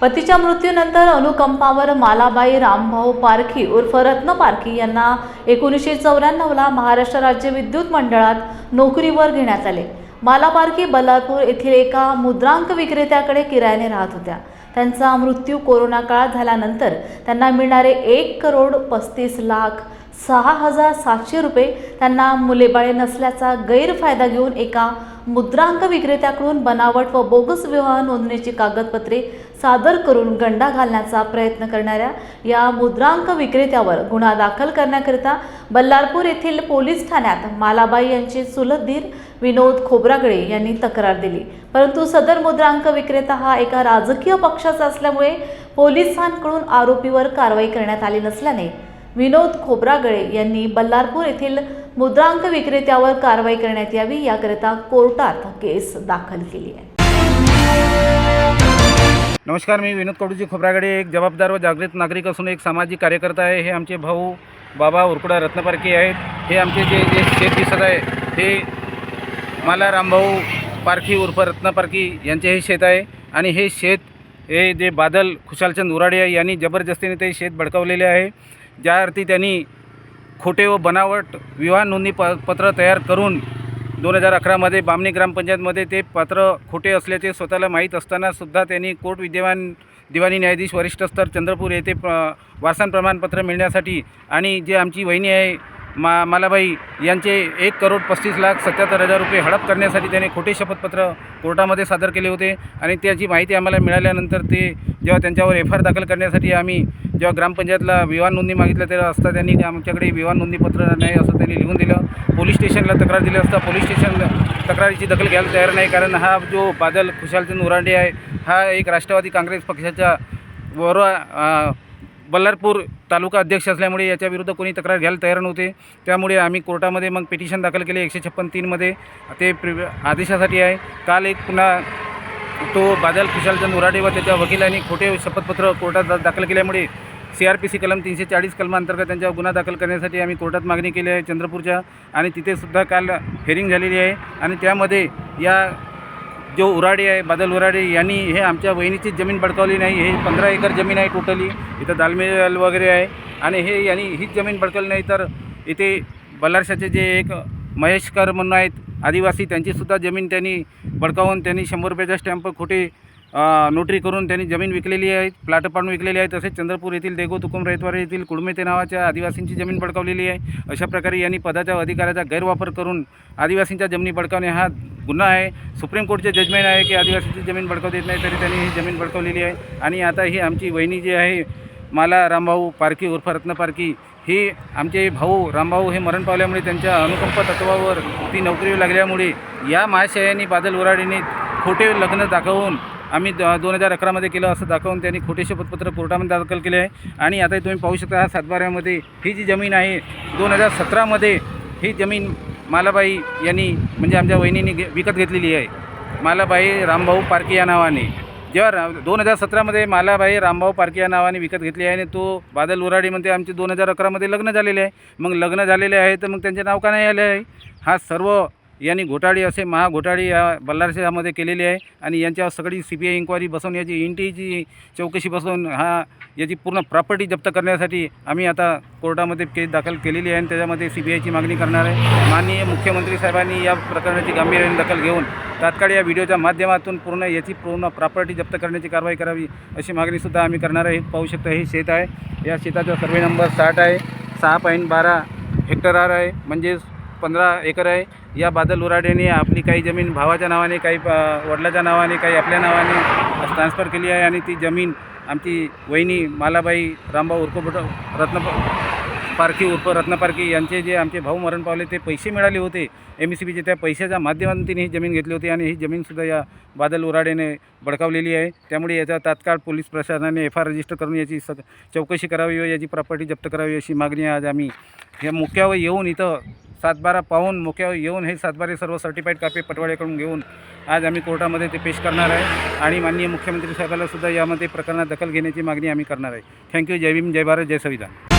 पतीच्या मृत्यूनंतर अनुकंपावर मालाबाई रामभाऊ पारखी उर्फ रत्न पारखी यांना एकोणीसशे चौऱ्याण्णवला महाराष्ट्र राज्य विद्युत मंडळात नोकरीवर घेण्यात आले. माला पारखी बल्लारपूर येथील एका मुद्रांक विक्रेत्याकडे किरायाने राहत होत्या. त्यांचा मृत्यू कोरोना काळात झाल्यानंतर त्यांना मिळणारे एक करोड पस्तीस लाख सहा हजार सातशे रुपये त्यांना मुलेबाळे नसल्याचा गैरफायदा घेऊन एका मुद्रांक विक्रेत्याकडून बनावट व बोगस विवाह नोंदणीची कागदपत्रे सादर करून गंडा घालण्याचा प्रयत्न करणाऱ्या या मुद्रांक विक्रेत्यावर गुन्हा दाखल करण्याकरिता बल्लारपूर येथील पोलीस ठाण्यात मालाबाई यांचे चुलतधीर विनोद खोब्रागडे यांनी तक्रार दिली. परंतु सदर मुद्रांक विक्रेता हा एका राजकीय पक्षाचा असल्यामुळे पोलिसांकडून आरोपीवर कारवाई करण्यात आली नसल्याने विनोद खोब्रागळे यांनी बल्लारपूर येथील मुद्रांक विक्रेत्यावर कारवाई करण्यात यावी याकरिता कोर्टात केस दाखल केली आहे. नमस्कार मी विनोद कडूजी खोबरागडे एक जबाबदार व जागृत नागरिक असून एक सामाजिक कार्यकर्ता आहे. हे आमचे भाऊ बाबा उरकुडा रत्नपारखे आहेत. हे आमचे जे जे शेत दिसत आहे हे मला रामभाऊ पारखी उर्फ रत्नपारखी यांचे हे शेत आहे. आणि हे शेत हे जे बादल खुशालचंद उराडे आहे यांनी जबरदस्तीने ते शेत भडकवलेले आहे. ज्या अर्थी त्यांनी खोटे व बनावट विवाह नोंदणी प पत्र तयार करून दोन हजार अकरामध्ये बामणी ग्रामपंचायतमध्ये ते पत्र खोटे असल्याचे स्वतःला माहीत असताना सुद्धा त्यांनी कोर्ट विद्यमान दिवाणी न्यायाधीश वरिष्ठ स्तर चंद्रपूर येथे प वारसान प्रमाणपत्र मिळण्यासाठी आणि जे आमची वहिनी आहे मा मालाबाई यांचे एक करोड पस्तीस लाख सत्याहत्तर हजार रुपये हडप करण्यासाठी त्याने खोटे शपथपत्र कोर्टामध्ये सादर केले होते आणि त्याची माहिती आम्हाला मिळाल्यानंतर ते जेव्हा त्यांच्यावर एफ आर दाखल करण्यासाठी आम्ही जेव्हा ग्रामपंचायतला विवाह नोंदणी मागितलं तेव्हा असता त्यांनी आमच्याकडे विवाह नोंदणी पत्र नाही असं त्यांनी लिहून दिलं. पोलीस स्टेशनला तक्रार दिली असता पोलीस स्टेशन तक्रारीची दखल घ्यायला तयार नाही कारण हा जो बादल खुशालचंद उरांडे आहे हा एक राष्ट्रवादी काँग्रेस पक्षाच्या वर बल्लारपूर तालुका अध्यक्ष असल्यामुळे याच्याविरुद्ध कोणी तक्रार घ्यायला तयार नव्हते. त्यामुळे आम्ही कोर्टामध्ये मग पिटिशन दाखल केले एकशे छप्पन तीनमध्ये ते प्रि आदेशासाठी आहे. काल एक पुन्हा तो बादल खुशालचंद उराडे व त्याच्या वकिलांनी खोटे शपथपत्र कोर्टात दाखल केल्यामुळे सी आर पी सी कलम तीनशे चाळीस कलमांतर्गत त्यांच्यावर गुन्हा दाखल करण्यासाठी आम्ही कोर्टात मागणी केली आहे चंद्रपूरच्या आणि तिथेसुद्धा काल हेरिंग झालेली आहे. आणि त्यामध्ये या जो उराडे आहे बादल उराडे यांनी हे आमच्या वहिनीचीच जमीन बडकावली नाही. हे पंधरा एकर जमीन आहे टोटली इथं दालमिल वगैरे आहे. आणि हे यांनी हीच जमीन बडकवली नाही तर इथे बल्लारशाचे जे एक महेशकर म्हणून आहेत आदिवासी त्यांचीसुद्धा जमीन त्यांनी बडकावून त्यांनी शंभर रुपयाचा स्टॅम्प खोटे नोटरी करून त्यांनी जमीन विकलेली आहे प्लॅट पाडून विकलेली आहे तसेच चंद्रपूर येथील देगो तुकुम रैतवार येथील कुडमेते नावाच्या आदिवासींची जमीन बडकावलेली आहे. अशा प्रकारे यांनी पदाच्या अधिकाराचा गैरवापर करून आदिवासींच्या जमिनी बडकावणे हा गुन्हा आहे. सुप्रीम कोर्टचे जजमेंट आहे की आदिवासींची जमीन बडकावता येत नाही तरी त्यांनी ही जमीन बडकावलेली आहे. आणि आता ही आमची वहिनी जी आहे माला रामभाऊ पारखी उर्फ रत्न पारखी ही आमचे भाऊ रामभाऊ हे मरण पावल्यामुळे त्यांच्या अनुकंप तत्वावर ती नोकरी लागल्यामुळे या महाशयांनी बादल उराडीने खोटे लग्न दाखवून आम्ही द दोन हजार अकरामध्ये केलं असं दाखवून त्यांनी खोटे शपथपत्र कोर्टामध्ये दाखल केले आहे. आणि आता तुम्ही पाहू शकता हा सातबाऱ्यामध्ये ही जी जमीन आहे दोन हजार सतरामध्ये ही जमीन मालाबाई यांनी म्हणजे आमच्या वहिनीने घे विकत घेतलेली आहे. मालाबाई रामभाऊ पारके या नावाने. जेव्हा रा दोन हजार सतरामध्ये मालाबाई रामभाऊ पारके या नावाने विकत घेतली आहे आणि तो बादल उराडीमध्ये आमचे दोन हजार अकरामध्ये लग्न झालेले आहे. मग लग्न झालेले आहे तर मग त्यांचे नाव का नाही आले आहे? हा सर्व यांनी घोटाळे असे महाघोटाळे या बल्लार शहरामध्ये आहे आणि यांच्यावर सगळी सी बी आय इन्क्वायरी बसवून याची इंटीची चौकशी बसवून हा याची पूर्ण प्रॉपर्टी जप्त करण्यासाठी आम्ही आता कोर्टामध्ये केस दाखल केलेली आहे आणि त्याच्यामध्ये सी बी आयची मागणी करणार आहे. माननीय मुख्यमंत्री साहेबांनी या प्रकरणाची गांभीर्याने दखल घेऊन तात्काळ या व्हिडिओच्या माध्यमातून पूर्ण याची पूर्ण प्रॉपर्टी जप्त करण्याची कारवाई करावी अशी मागणीसुद्धा आम्ही करणार आहे. पाहू शकता हे शेत आहे. या शेताचा सर्वे नंबर साठ आहे. सहा पॉईंट बारा हेक्टरार आहे. म्हणजेच पंधरा एकर आहे. या बादल उराडेने आपली काही जमीन भावाच्या नावाने काही वडिलाच्या नावाने काही आपल्या नावाने ट्रान्सफर केली आहे आणि ती जमीन आमची वहिनी मालाबाई रामभाऊ उर्फ रत्न पारखी उर्फ रत्नपारखी यांचे जे आमचे भाऊ मरण पावले ते पैसे मिळाले होते. एम ई सी बीचे त्या पैशाच्या माध्यमातून ही जमीन घेतली होती आणि ही जमीनसुद्धा या बादल उराडेने बडकावलेली आहे. त्यामुळे याचा तात्काळ पोलीस प्रशासनाने एफ आर रजिस्टर करून याची स चौकशी करावी व याची प्रॉपर्टी जप्त करावी अशी मागणी आज आम्ही या मुख्यावर येऊन इथं सातबारा पाहून मुख्यावर येऊन हे सातबारे सर्व सर्टिफाईड कापे पटवाड्याकडून घेऊन आज आम्ही कोर्टामध्ये ते पेश करणार आहे. आणि माननीय मुख्यमंत्री साहेबाला सुद्धा यामध्ये प्रकरणात दखल घेण्याची मागणी आम्ही करणार आहे. थँक्यू जय भीम जय भारत जय संविधान.